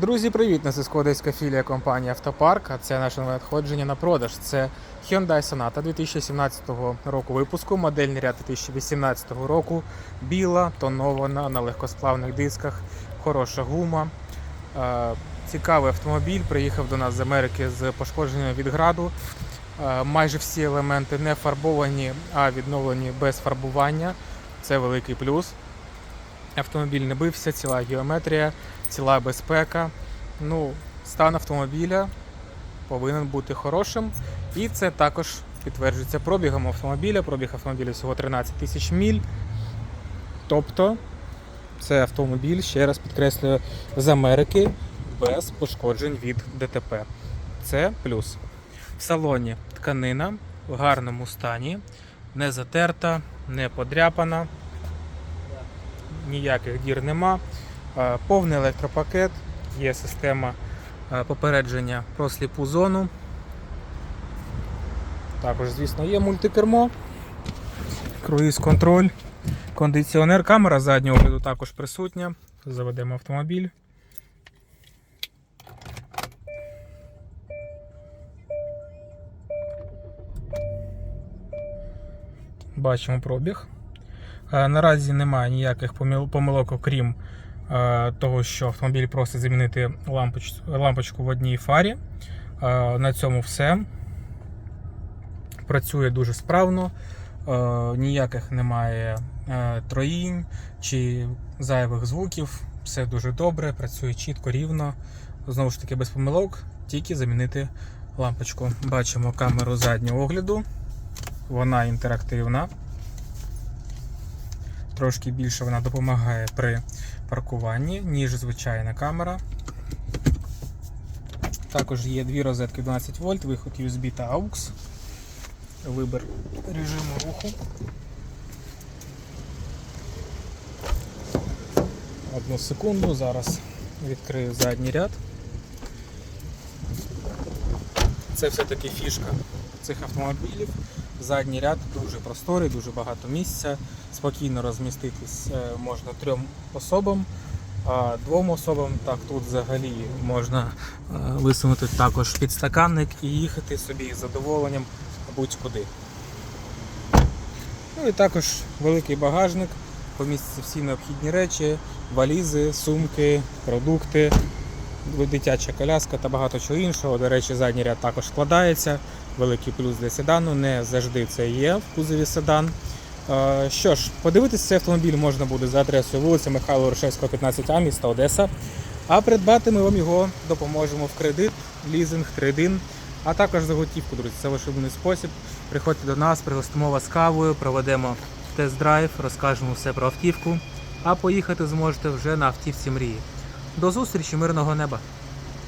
Друзі, привіт! На зв'язку одеська філія компанії Автопарк. А це наше надходження на продаж. Це Hyundai Sonata 2017 року випуску, модельний ряд 2018 року. Біла, тонована на легкосплавних дисках, хороша гума. Е, Цікавий автомобіль. Приїхав до нас з Америки з пошкодженням від граду. Е, Майже всі елементи не фарбовані, а відновлені без фарбування. Це великий плюс. Автомобіль не бився, ціла геометрія, ціла безпека. Ну, стан автомобіля повинен бути хорошим. І це також підтверджується пробігом автомобіля. Пробіг автомобіля всього 13 тисяч міль. Тобто, це автомобіль, ще раз підкреслюю, з Америки без пошкоджень від ДТП. Це плюс. В салоні тканина в гарному стані, не затерта, не подряпана ніяких дір нема. Повний електропакет, є система попередження про сліпу зону. Також, звісно, є мультикермо, круїз контроль, кондиціонер, камера заднього огляду також присутня. Заведемо автомобіль. Бачимо пробіг. Наразі немає ніяких помилок, окрім того, що автомобіль просить замінити лампоч, лампочку в одній фарі. Е, На цьому все. Працює дуже справно, е, ніяких немає е, троїнь чи зайвих звуків. Все дуже добре, працює чітко, рівно. Знову ж таки, без помилок, тільки замінити лампочку. Бачимо камеру заднього огляду. Вона інтерактивна. Трошки більше вона допомагає при паркуванні, ніж звичайна камера. Також є дві розетки 12 вольт, виход USB та AUX. Вибір режиму руху. Одну секунду, зараз відкрию задній ряд. Це все-таки фішка цих автомобілів. Задній ряд дуже просторий, дуже багато місця. Спокійно розміститись е, можна трьом особам, а двом особам так тут взагалі можна е, висунути також підстаканник і їхати собі з задоволенням будь-куди. Ну і також великий багажник, помістяться всі необхідні речі, валізи, сумки, продукти, дитяча коляска та багато чого іншого. До речі, задній ряд також складається. Великий плюс для седану, не завжди це є в кузові седан. Е, Що ж, подивитися цей автомобіль можна буде за адресою вулиця Михайла Рушевського, 15А, міста Одеса. А придбати ми вам його допоможемо в кредит, лізинг, трейдин, а також за готівку, друзі. Це ваш спосіб. Приходьте до нас, пригостимо вас кавою, проведемо тест-драйв, розкажемо все про автівку. А поїхати зможете вже на автівці мрії. До зустрічі, мирного неба!